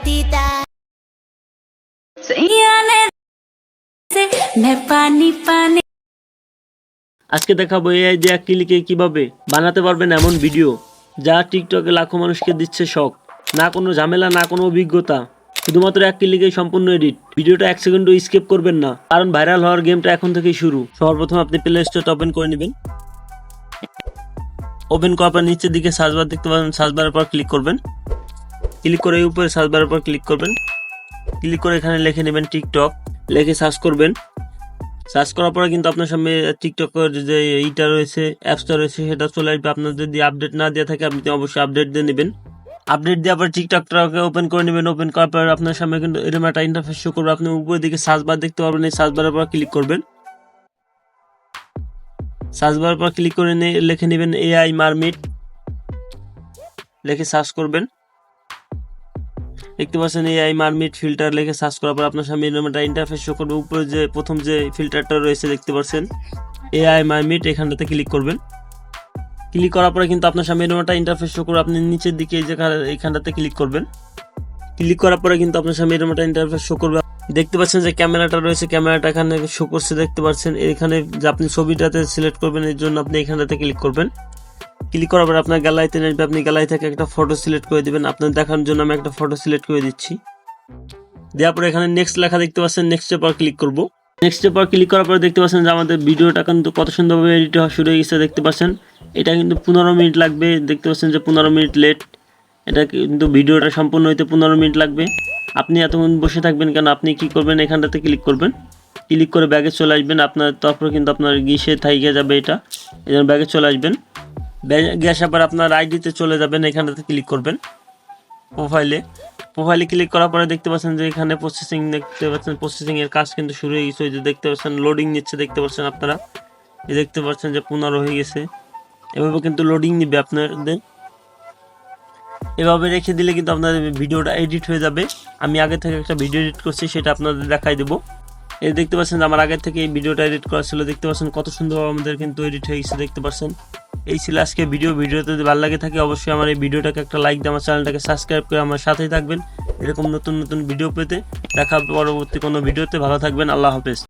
gatita. আজকে দেখাবো AI দিয়ে এক ক্লিকে কীভাবে বানাতে পারবেন এমন ভিডিও যা টিকটকে লাখো মানুষকে দিচ্ছে শখ। না কোনো ঝামেলা না কোনো অভিজ্ঞতা। শুধুমাত্র এক ক্লিকে সম্পূর্ণ এডিট। ভিডিওটা এক সেকেন্ডও স্কিপ করবেন না কারণ ভাইরাল হওয়ার গেমটা এখন থেকেই শুরু। সর্বপ্রথম আপনি প্লে স্টোরটা ওপেন করে নেবেন। ওপেন করার পর নিচের দিকে সার্চ বার দেখতে পাবেন। সার্চ বারের পর ক্লিক করবেন। ক্লিক করে উপরে সার্চ বারের পর ক্লিক করবেন। ক্লিক করে এখানে লিখে নেবেন টিকটক লিখে সার্চ করবেন। সার্চ করার পরে কিন্তু আপনার সামনে টিকটকের যে এইটা রয়েছে অ্যাপসটা রয়েছে, সেটা চলে আসবে। আপনার যদি আপডেট না দেওয়া থাকে, আপনি অবশ্যই আপডেট দিয়ে নেবেন। আপডেট দেওয়ার পর টিকটকটাকে ওপেন করে নেবেন। ওপেন করার পর আপনার সামনে কিন্তু এরকম একটা ইন্টারফেস শো করবে। আপনি উপরের দিকে সার্চ বার দেখতে পারবেন। এই সার্চ বারের পর ক্লিক করবেন। সার্চ বারের পর ক্লিক করে লিখে নেবেন এআই মারমিট লিখে সার্চ করবেন। দেখতে পাচ্ছেন এআই মারমিট ফিল্টার লিখে সার্চ করার পর আপনার সামনে এরকম একটা ইন্টারফেস শো করবে। উপরে যে প্রথম যে ফিল্টারটা রয়েছে দেখতে পাচ্ছেন এআই মারমিট, এখানটাতে ক্লিক করবেন। ক্লিক করার পরে কিন্তু আপনার সামনে এরকম একটা ইন্টারফেস শো করবে। আপনি নিচের দিকে এই যে এখানটাতে ক্লিক করবেন। ক্লিক করার পরে কিন্তু আপনার সামনে এরকম একটা ইন্টারফেস শো করবে। দেখতে পাচ্ছেন যে ক্যামেরাটা রয়েছে, ক্যামেরাটা এখানে শো করছে দেখতে পাচ্ছেন। এখানে যে আপনি ছবিটাতে সিলেক্ট করবেন, এর জন্য আপনি এখানটাতে ক্লিক করবেন। ক্লিক করার পর আপনার গ্যালারিতে নেবে আপনি গ্যালারি থেকে একটা ফটো সিলেক্ট করে দিবেন। আপনার দেখার জন্য আমি একটা ফটো সিলেক্ট করে দিচ্ছি। দেওয়ার পরে এখানে নেক্সট লেখা দেখতে পাচ্ছেন নেক্সট পর ক্লিক করব। নেক্সট পর ক্লিক করার পর দেখতে পাচ্ছেন যে আমাদের ভিডিওটা কিন্তু কত সুন্দরভাবে এডিট হওয়া শুরু হয়ে গেছে দেখতে পাচ্ছেন। এটা কিন্তু পনেরো মিনিট লাগবে। দেখতে পাচ্ছেন যে পনেরো মিনিট লেট এটা কিন্তু ভিডিওটা সম্পূর্ণ হইতে পনেরো মিনিট লাগবে। আপনি এতক্ষণ বসে থাকবেন কেন? আপনি কি করবেন? এখানটাতে ক্লিক করবেন। ক্লিক করে ব্যাগে চলে আসবেন। আপনার তারপরে কিন্তু আপনার গিসে থাইকে যাবে এটা। এই ব্যাগে চলে আসবেন। আসার পর আপনার আইডিতে চলে যাবেন এখানটাতে ক্লিক করবেন। প্রোফাইলে প্রোফাইলে ক্লিক করার পরে দেখতে পাচ্ছেন যে এখানে প্রসেসিং দেখতে পাচ্ছেন প্রসেসিং এর কাজ কিন্তু শুরু হয়ে গেছে। ওই যে দেখতে পাচ্ছেন লোডিং নিচ্ছে দেখতে পাচ্ছেন আপনারা। এই দেখতে পাচ্ছেন যে পনেরো হয়ে গেছে। এভাবে কিন্তু লোডিং নিবে আপনাদের। এভাবে রেখে দিলে কিন্তু আপনাদের ভিডিওটা এডিট হয়ে যাবে। আমি আগে থেকে একটা ভিডিও এডিট করছি, সেটা আপনাদের দেখাই দেবো। এই দেখতে পাচ্ছেন আমার আগে থেকে এই ভিডিওটা এডিট করা ছিল, দেখতে পাচ্ছেন কত সুন্দর আমাদের কিন্তু এডিট হয়ে গেছে, দেখতে পাচ্ছেন। এই ছিল আজকে ভিডিও। ভিডিওতে যদি ভালো লাগে থাকে, অবশ্যই আমার এই ভিডিওটাকে একটা লাইক দিয়ে আমার চ্যানেলটাকে সাবস্ক্রাইব করে আমার সাথেই থাকবেন। এরকম নতুন নতুন ভিডিও পেতে দেখা পরবর্তী কোনো ভিডিওতে। ভালো থাকবেন, আল্লাহ হাফেজ।